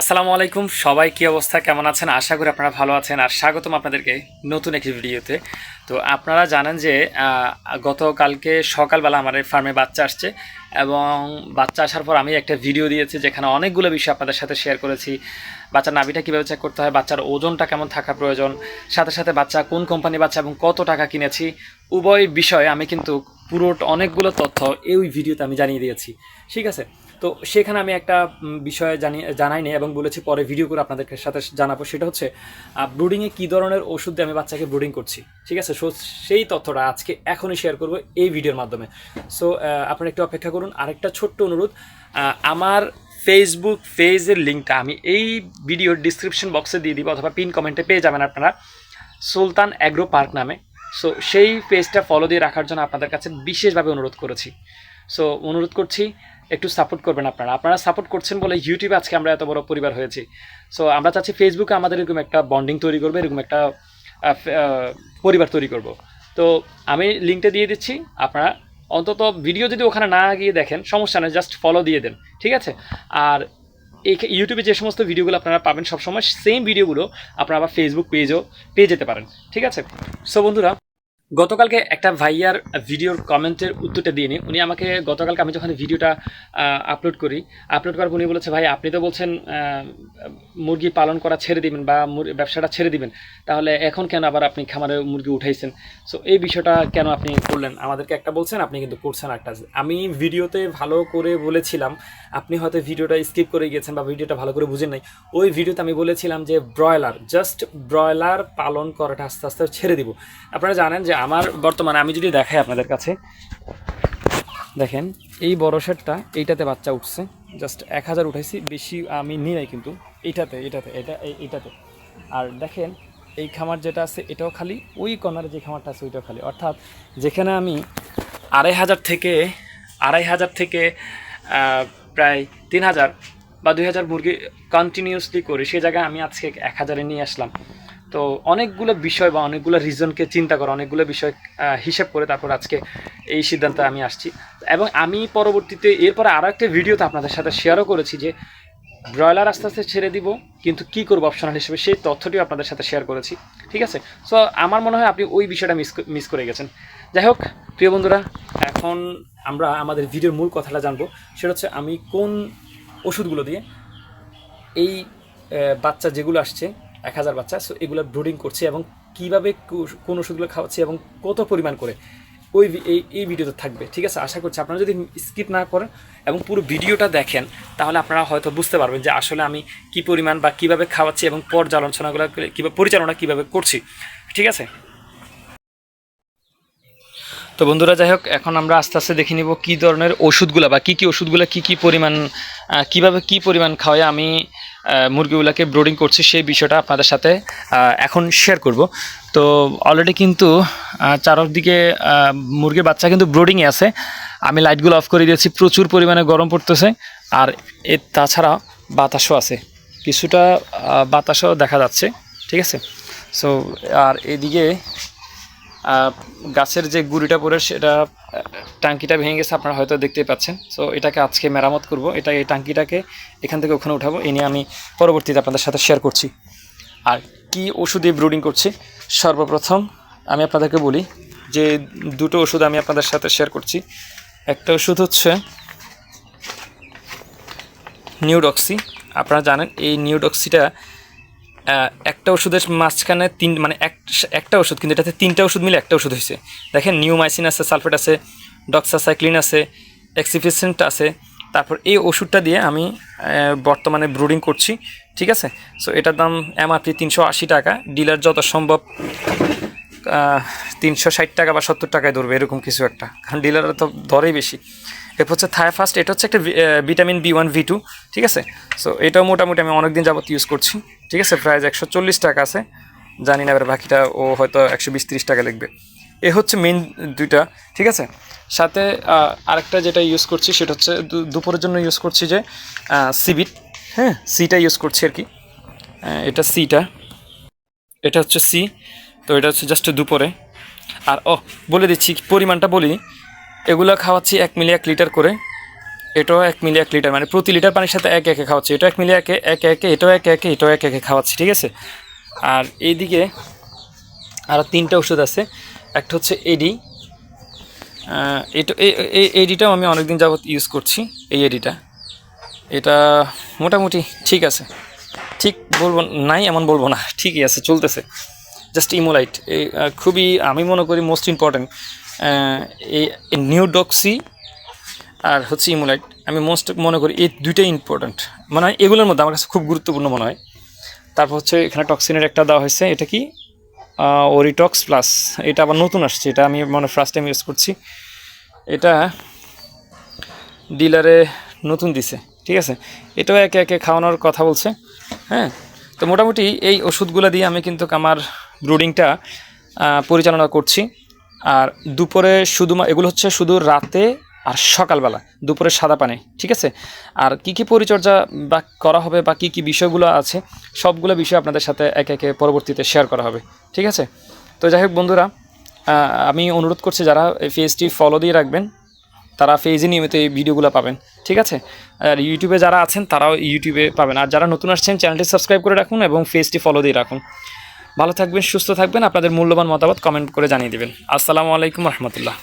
আসসালামু আলাইকুম। সবাই কি অবস্থা? কেমন আছেন? আশা করি আপনারা ভালো আছেন। আর স্বাগতম আপনাদেরকে নতুন একটি ভিডিওতে। তো আপনারা জানেন যে গতকালকে সকালবেলা আমার ফার্মে বাচ্চা আসছে এবং বাচ্চা আসার পর আমি একটা ভিডিও দিয়েছি যেখানে অনেকগুলো বিষয় আপনাদের সাথে শেয়ার করেছি। বাচ্চার নাভিটা কীভাবে চেক করতে হয়, বাচ্চার ওজনটা কেমন থাকা প্রয়োজন, সাথে সাথে বাচ্চা কোন কোম্পানি বাচ্চা এবং কত টাকা কিনেছি, উভয় বিষয়ে আমি কিন্তু পুরো অনেকগুলো তথ্য এই ভিডিওতে আমি জানিয়ে দিয়েছি। ঠিক আছে? তো সেখানে আমি একটা বিষয় জানি, জানাইনি এবং বলেছি পরে ভিডিও করে আপনাদের সাথে জানাব। সেটা হচ্ছে ব্রুডিংয়ে কী ধরনের ওষুধ দিয়ে আমি বাচ্চাকে ব্রুডিং করছি? ঠিক আছে? সো সেই তথ্যটা আজকে এখনই শেয়ার করব এই ভিডিওর মাধ্যমে। সো আপনারা একটু অপেক্ষা করুন। আরেকটা ছোট্ট অনুরোধ আমার ফেসবুক পেজের লিঙ্কটা আমি এই ভিডিওর ডিসক্রিপশন বক্সে দিয়ে দিব অথবা পিন কমেন্টে পেয়ে যাবেন আপনারা। সুলতান অ্যাগ্রো পার্ক নামে। সো সেই পেজটা ফলো দিয়ে রাখার জন্য আপনাদের কাছে বিশেষভাবে অনুরোধ করেছি। সো অনুরোধ করছি একটু সাপোর্ট করবেন আপনারা। আপনারা সাপোর্ট করছেন বলে ইউটিউবে আজকে আমরা এত বড় পরিবার হয়েছি। সো আমরা চাচ্ছি ফেসবুকে আমাদের এরকম একটা বন্ডিং তৈরি করবে, এরকম একটা পরিবার তৈরি করব। তো, আমি লিঙ্কটা দিয়ে দিচ্ছি, আপনারা অন্তত ভিডিও যদি ওখানে না গিয়ে দেখেন, সমস্যা নেই জাস্ট ফলো দিয়ে দেন, ঠিক আছে? আর এই ইউটিউবে যে সমস্ত ভিডিওগুলো আপনারা পাবেন সবসময় সেম ভিডিওগুলো আপনারা আবার ফেসবুক পেজও পেয়ে যেতে পারেন, ঠিক আছে? সো বন্ধুরা গতকালকে একটা ভাইয়ার ভিডিওর কমেন্টের উত্তরটা দিয়ে উনি আমাকে গতকালকে আমি যখন ভিডিওটা আপলোড করি আপলোড করার উনি বলেছে, ভাই, আপনি তো বলছেন মুরগি পালন করা ছেড়ে দিবেন বা ব্যবসাটা ছেড়ে দিবেন। তাহলে এখন কেন আবার আপনি খামারে মুরগি উঠাইছেন? সো এই বিষয়টা কেন আপনি করলেন? আমাদেরকে একটা বলছেন, আপনি কিন্তু করছেন একটা আমি ভিডিওতে ভালো করে বলেছিলাম, আপনি হয়তো ভিডিওটা স্কিপ করে গিয়েছেন বা ভিডিওটা ভালো করে বুঝেন নাই। ওই ভিডিওতে আমি বলেছিলাম যে, ব্রয়লার জাস্ট ব্রয়লার পালন করাটা আস্তে আস্তে ছেড়ে দিব। আপনারা জানেন যে আমার বর্তমানে, আমি যদি দেখাই আপনাদের কাছে, দেখেন, এই বড় শেডটা, এইটাতে বাচ্চা উঠছে। জাস্ট এক হাজার উঠাইছি, বেশি আমি নিই নাই কিন্তু, এইটাতে এটাতে এটা এইটাতে। আর দেখেন, এই খামার যেটা আছে, এটাও খালি, ওই কর্নারে যে খামারটা আছে, ওইটাও খালি। অর্থাৎ, যেখানে আমি আড়াই হাজার থেকে, আড়াই হাজার থেকে প্রায় তিন হাজার বা দুই হাজার মুরগি কন্টিনিউসলি করি, সে জায়গায় আমি আজকে এক হাজারে নিয়ে আসলাম। তো অনেকগুলো বিষয় বা অনেকগুলো রিজনকে চিন্তা করে, অনেকগুলো বিষয় হিসেব করে তারপর আজকে এই সিদ্ধান্তে আমি আসছি। এবং আমি পরবর্তীতে এরপরে আরও একটা ভিডিওতে আপনাদের সাথে শেয়ারও করেছি যে ব্রয়লার আস্তে আস্তে ছেড়ে দিব, কিন্তু কি করব অপশনাল হিসেবে সেই তথ্যটিও আপনাদের সাথে শেয়ার করেছি। ঠিক আছে? সো আমার মনে হয় আপনি ওই বিষয়টা মিস মিস করে গেছেন। যাই হোক, প্রিয় বন্ধুরা, এখন আমরা আমাদের ভিডিওর মূল কথাটা জানব। সেটা হচ্ছে আমি কোন ওষুধগুলো দিয়ে এই বাচ্চা যেগুলো আসছে এক হাজার বাচ্চা সো এগুলো ব্রুডিং করছি এবং কীভাবে কোন ওষুধগুলো খাওয়াচ্ছি এবং কত পরিমাণ করে ওই এই এই ভিডিওতে থাকবে, ঠিক আছে? আশা করছি আপনারা যদি স্কিপ না করেন এবং পুরো ভিডিওটা দেখেন, তাহলে আপনারা হয়তো বুঝতে পারবেন যে আসলে আমি কি পরিমাণ বা কীভাবে খাওয়াচ্ছি এবং পর্যালোচনাগুলো কীভাবে, পরিচালনা কীভাবে করছি, ঠিক আছে? তো বন্ধুরা, যাই হোক, এখন আমরা আস্তে আস্তে দেখে নিব কী ধরনের ওষুধগুলো বা কী কী ওষুধগুলো, কী কী পরিমাণ কীভাবে কী পরিমাণ খাওয়াই আমি মুরগিগুলোকে ব্রোডিং করছি সেই বিষয়টা আপনাদের সাথে এখন শেয়ার করব। তো অলরেডি কিন্তু চারদিকে মুরগির বাচ্চা কিন্তু ব্রোডিংয়ে আছে। আমি লাইটগুলো অফ করে দিয়েছি, প্রচুর পরিমাণে গরম পড়তেছে। আর এর তাছাড়া বাতাসও আছে। কিছুটা বাতাসও দেখা যাচ্ছে, ঠিক আছে? সো আর এদিকে গাছের যে গুড়িটা পড়ে সেটা টাঙ্কিটা ভেঙে গেছে, আপনারা হয়তো দেখতেই পাচ্ছেন। সো এটাকে আজকে মেরামত করব। এটা এই টাঙ্কিটাকে এখান থেকে ওখানে উঠাবো। এ নিয়ে আমি পরবর্তীতে আপনাদের সাথে শেয়ার করছি। আর কি ওষুধে ব্রুডিং করছি? সর্বপ্রথম আমি আপনাদেরকে বলি যে দুটো ওষুধ আমি আপনাদের সাথে শেয়ার করছি। একটা ওষুধ হচ্ছে নিউডক্সি। আপনারা জানেন, এই নিউডক্সিটা একটা ওষুধের মাঝখানে তিন মানে এক, একটা ওষুধ, কিন্তু এটাতে তিনটা ওষুধ মিলে একটা ওষুধ হয়েছে দেখেন, নিউমাইসিন আছে, সালফেট আছে ডক্সাসাইক্লিন আছে এক্সিফিসেন্ট আছে। তারপর এই ওষুধটা দিয়ে আমি বর্তমানে ব্রুডিং করছি, ঠিক আছে? সো এটার দাম এমআরপি তিনশো আশি টাকা, ডিলার যত সম্ভব তিনশো ষাট টাকা বা সত্তর টাকায় ধরবে, এরকম কিছু একটা, কারণ ডিলাররা তো ধরেই বেশি। এরপর হচ্ছে থাই ফার্স্ট এটা হচ্ছে একটা vitamin B one, B two, ঠিক আছে? সো এটাও মোটামুটি আমি অনেক দিন যাবত ইউজ করছি। ঠিক আছে প্রাইস একশো চল্লিশ টাকা আছে। জানি না এবার বাকিটা ও হয়তো একশো টাকা লিখবে। এ হচ্ছে মেন দুইটা, ঠিক আছে? সাথে আরেকটা যেটা ইউজ করছি সেটা হচ্ছে দুপুরের জন্য ইউজ করছি যে সিবিট হ্যাঁ? সিটা ইউজ করছি আর কি। এটা সিটা এটা হচ্ছে সি তো এটা হচ্ছে জাস্ট দুপুরে। আর, ও, বলে দিচ্ছি, পরিমাণটা বলি। এগুলো খাওয়াচ্ছি এক মিলি এক লিটার করে। এটাও এক মিলি এক লিটার মানে প্রতি লিটার পানির সাথে এক একে খাওয়াচ্ছি। এটা এক মিলি একে, এক একে, এটাও এক একে, এটাও এক একে খাওয়াচ্ছি, ঠিক আছে? আর এইদিকে আরও তিনটা ওষুধ আছে। একটা হচ্ছে এডি। এটা এই- এডিটাও আমি অনেকদিন যাবত ইউজ করছি, এই এডিটা। এটা মোটামুটি ঠিক আছে। ঠিক বলব নাই, এমন বলব না, ঠিকই আছে, চলতেছে। জাস্ট ইমোলাইট এই খুবই, আমি মনে করি মোস্ট ইম্পর্ট্যান্ট এই নিউডক্সি আর হচ্ছে ইমোলাইট। আমি মোস্ট মনে করি এই দুইটাই ইম্পর্ট্যান্ট মানে এগুলোর মধ্যে আমার কাছে খুব গুরুত্বপূর্ণ মনে হয়। তারপর হচ্ছে এখানে টক্সিনের একটা দেওয়া হয়েছে, এটা কি? ওরিটক্স প্লাস এটা আবার নতুন আসছে, এটা আমি মানে ফার্স্ট টাইম ইউজ করছি। এটা ডিলারে নতুন দিছে, ঠিক আছে? এটাও একে একে খাওয়ানোর কথা বলছে হ্যাঁ? তো মোটামুটি এই ওষুধগুলো দিয়ে আমি কিন্তু আমার ব্রুডিংটা পরিচালনা করছি। আর দুপুরে শুধু এগুলো হচ্ছে শুধু রাতে আর সকালবেলা, দুপুরে সাদা পানি, ঠিক আছে? আর কি কি পরিচর্যা বা করা হবে বা কী কী বিষয়গুলো আছে, সবগুলো বিষয় আপনাদের সাথে একে একে পরবর্তীতে শেয়ার করা হবে, ঠিক আছে? তো যাই হোক বন্ধুরা আমি অনুরোধ করছি যারা পেজটি ফলো দিয়ে রাখবেন, তারা পেজে নিয়মিত এই ভিডিওগুলো পাবেন, ঠিক আছে? আর ইউটিউবে যারা আছেন, তারাও ইউটিউবে পাবেন। আর যারা নতুন আসছেন চ্যানেলটি সাবস্ক্রাইব করে রাখুন এবং ফেজটি ফলো দিয়ে রাখুন। ভালো থাকবেন, সুস্থ থাকবেন, আপনাদের মূল্যবান মতামত কমেন্ট করে জানিয়ে দেবেন। আসসালামু আলাইকুম রহমতুল্লাহ।